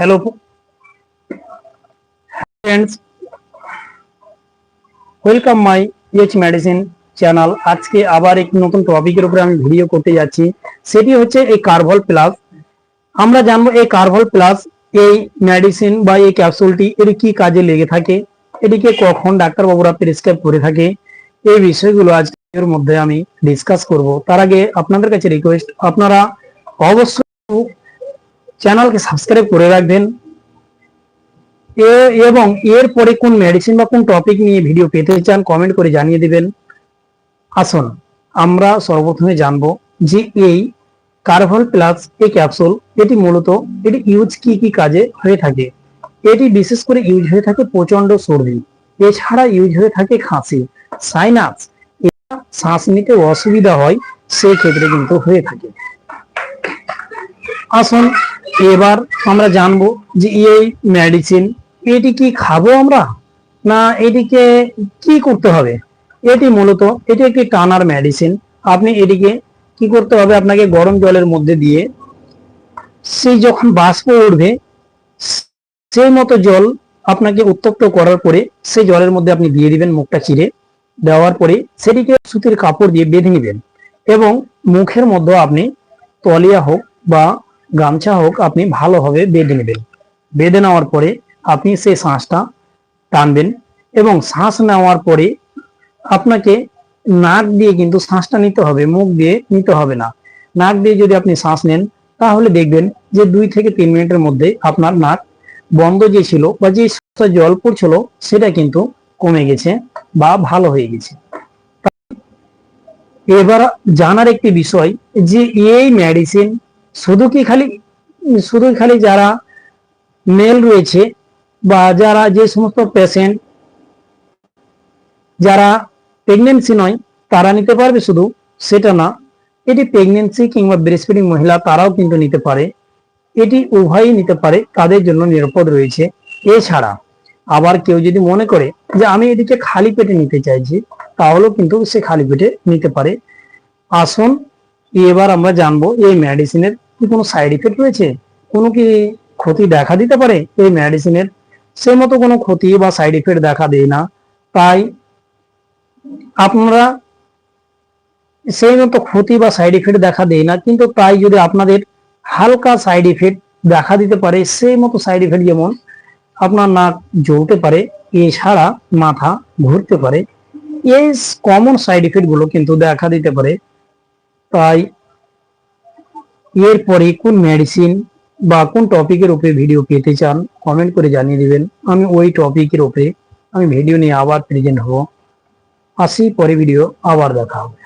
Hello friends welcome my H medicine channel আজকে আবার এক নতুন টপিকের উপরে আমি ভিডিও করতে যাচ্ছি। সেটি হচ্ছে এই কার্ভল প্লাস আমরা জানব এই কার্ভল প্লাস এই মেডিসিন বা এই ক্যাপসুলটি এর কি কাজে লেগে থাকে, এটিকে কখন ডাক্তারবাবুরা প্রেসক্রাইব করে থাকে, এই বিষয়গুলো আজকের মধ্যে আমি ডিসকাস করব। তার আগে আপনাদের কাছে রিকোয়েস্ট আপনারা অবশ্যই চ্যানেলকে সাবস্ক্রাইব করে রাখবেন। এবং এর পরে কোন মেডিসিন বা কোন টপিক নিয়ে ভিডিও পেতে চান কমেন্ট করে জানিয়ে দিবেন। আসুন, আমরা সর্বপ্রথমে জানব যে এই কার্ভল প্লাস এই ক্যাপসুল এটি মূলত, এটি ইউজ কি কি কাজে হয়ে থাকে? এটি বিশেষ করে ইউজ হয়ে থাকে প্রচণ্ড সর্দি। এছাড়া ইউজ হয়ে থাকে খাসি সাইনাস শ্বাস নিতে অসুবিধা হয় সেই ক্ষেত্রে কিন্তু হয়ে থাকে। আসুন এবার আমরা জানব যে এই মেডিসিন এটি কি খাব আমরা? না এটিকে কি করতে হবে? এটি মূলত, এটি একটি টানার মেডিসিন আপনি এটিকে কি করতে হবে? আপনাকে গরম জলের মধ্যে দিয়ে সেই যখন বাষ্প উঠবে, সেই মতো জল আপনাকে উত্তপ্ত করার পরে সেই জলের মধ্যে আপনি দিয়ে দিবেন মুখটা চিরে। দেওয়ার পরে সেটিকে সুতির কাপড় দিয়ে বেঁধে নেবেন এবং মুখের মধ্যে আপনি তলিয়া হোক বা গামছা হোক, আপনি ভালোভাবে বেঁধে নেবেন। বেঁধে নেওয়ার পরে আপনি সেই শ্বাসটা টানবেন এবং শ্বাস নেওয়ার পরে আপনাকে নাক দিয়ে কিন্তু শ্বাসটা নিতে হবে, মুখ দিয়ে নিতে হবে না। নাক দিয়ে যদি আপনি শ্বাস নেন, তাহলে দেখবেন যে দুই থেকে তিন মিনিটের মধ্যে আপনার নাক বন্ধ যে ছিল বা যে জল পড়ছিল, সেটা কিন্তু কমে গেছে বা ভালো হয়ে গেছে। এবার জানার একটি বিষয় যে এই মেডিসিন শুধু কি খালি, শুধু খালি যারা মেল রয়েছে বা যারা যে সমস্ত পেশেন্ট যারা প্রেগনেন্সি নয়, তারা নিতে পারবে শুধু সেটা না, এটি প্রেগনেন্সি কিংবা ব্রেস্টফিডিং মহিলা তারাও কিন্তু নিতে পারে। এটি উভয়ই নিতে পারে, তাদের জন্য নিরাপদ রয়েছে। এছাড়া আবার কেউ যদি মনে করে যে আমি এটিকে খালি পেটে নিতে চাইছি, তাহলেও কিন্তু সে খালি পেটে নিতে পারে। আসুন এবার আমরা জানব এই মেডিসিনের কি কোনো সাইড ইফেক্ট রয়েছে? কোনো কি ক্ষতি দেখা দিতে পারে এই মেডিসিনের সেই মতো কোনো ক্ষতি বা সাইড ইফেক্ট দেখা দেয় না। তাই আপনারা সেই মতো ক্ষতি বা সাইড ইফেক্ট দেখা দেয় না। কিন্তু তাই যদি আপনাদের হালকা সাইড ইফেক্ট দেখা দিতে পারে, সেই মতো সাইড ইফেক্ট যেমন আপনার নাক জ্বলতে পারে, এছাড়া মাথা ঘুরতে পারে, এই কমন সাইড ইফেক্টগুলো কিন্তু দেখা দিতে পারে। তাই এরপরে কোন মেডিসিন বা কোন টপিকের উপরে ভিডিও পেতে চান কমেন্ট করে জানিয়ে দিবেন। আমি ওই টপিকের উপরে আমি ভিডিও নিয়ে আবার প্রেজেন্ট হব। আসি পরে ভিডিও আবার দেখা হবে।